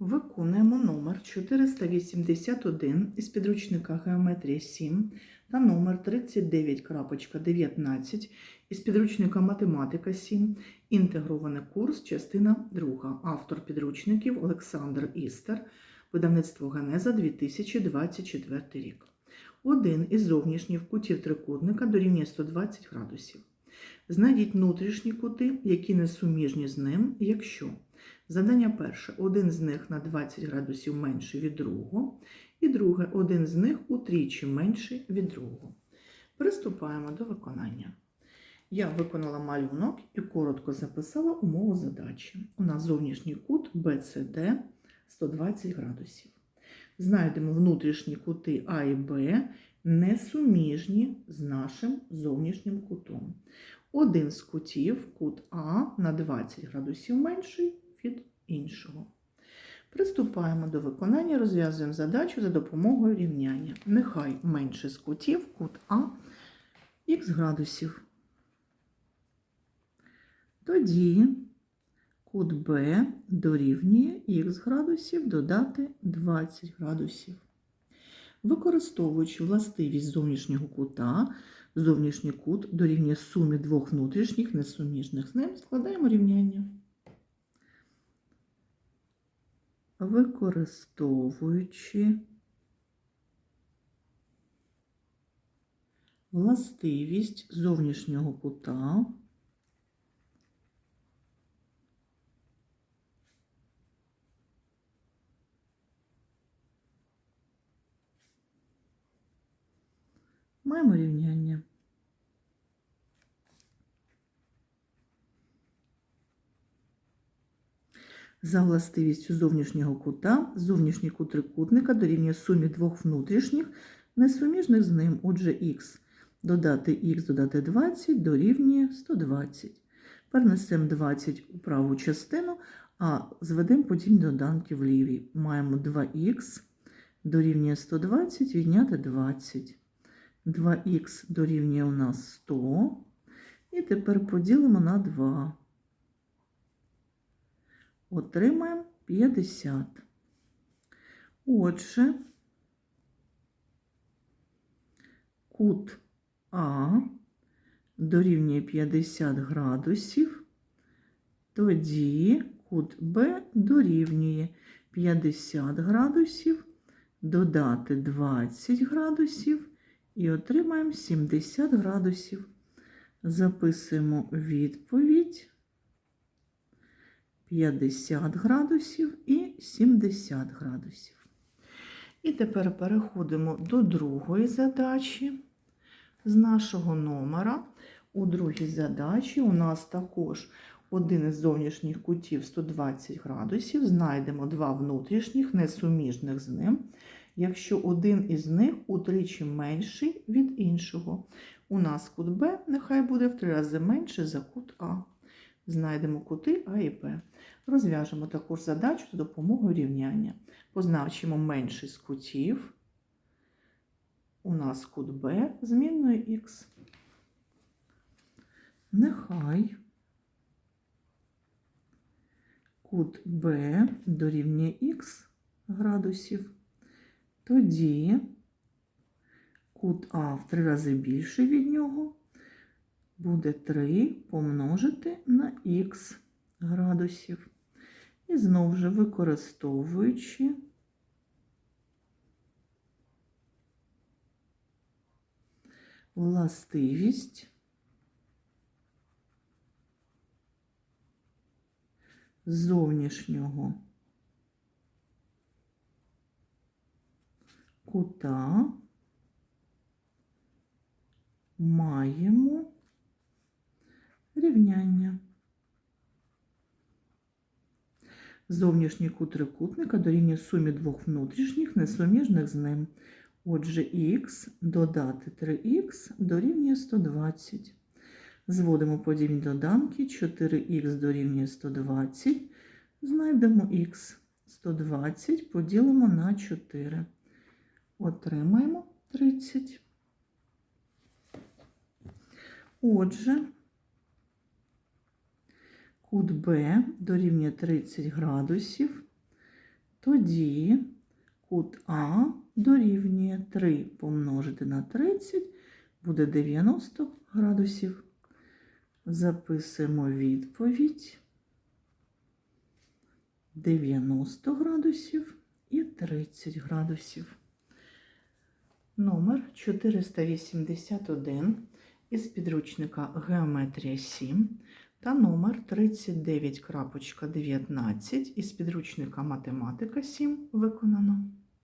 Виконуємо номер 481 із підручника Геометрія 7 та номер 39.19 із підручника Математика 7, інтегрований курс, частина 2. Автор підручників Олександр Істер, видавництво Генеза 2024 рік. Один із зовнішніх кутів трикутника дорівнює 120 градусів. Знайдіть внутрішні кути, які не суміжні з ним, якщо Завдання перше. Один з них на 20 градусів менший від другого. І друге, один з них утричі менший від другого. Приступаємо до виконання. Я виконала малюнок і коротко записала умову задачі. У нас зовнішній кут BCD 120 градусів. Знайдемо внутрішні кути А і Б, несуміжні з нашим зовнішнім кутом. Один з кутів, кут А, на 20 градусів менший іншого. Приступаємо до виконання, розв'язуємо задачу за допомогою рівняння. Нехай менше з кутів, кут А х градусів. Тоді кут Б дорівнює х градусів додати 20 градусів. Використовуючи властивість зовнішнього кута, зовнішній кут дорівнює сумі двох внутрішніх несуміжних з ним, складаємо рівняння. Використовуючи властивість зовнішнього кута маємо рівняння. За властивістю зовнішнього кута, зовнішній кут трикутника дорівнює сумі двох внутрішніх, несуміжних з ним, отже, х додати х додати 20 дорівнює 120. Перенесемо 20 у праву частину, а зведемо подібні доданки в лівій. Маємо 2х дорівнює 120, відняти 20. 2х дорівнює у нас 100. І тепер поділимо на 2 отримаємо 50. Отже, кут А дорівнює 50 градусів, тоді кут Б дорівнює 50 градусів, додати 20 градусів і отримаємо 70 градусів. Записуємо відповідь. 50 градусів і 70 градусів. І тепер переходимо до другої задачі з нашого номера. У другій задачі у нас також один із зовнішніх кутів 120 градусів. Знайдемо два внутрішніх, несуміжних з ним, якщо один із них утричі менший від іншого. У нас кут Б нехай буде в три рази менше за кут А. Знайдемо кути А і Б. Розв'яжемо також задачу за допомогою рівняння. Позначимо менший з кутів. У нас кут Б змінною х. Нехай кут Б дорівнює х градусів. Тоді кут А в три рази більший від нього буде 3 помножити на х градусів. І знову ж використовуючи властивість зовнішнього кута маємо рівняння. Зовнішній кут трикутника дорівнює сумі двох внутрішніх, несуміжних з ним. Отже, х додати 3х дорівнює 120. Зводимо подібні доданки. 4х дорівнює 120. Знайдемо х 120, поділимо на 4. Отримаємо 30. Отже, кут Б дорівнює 30 градусів, Тоді кут А дорівнює 3 помножити на 30 буде 90 градусів. Записуємо відповідь 90 градусів і 30 градусів. Номер 481 із підручника Геометрія 7 та номер 39.19 із підручника Математика 7 виконано.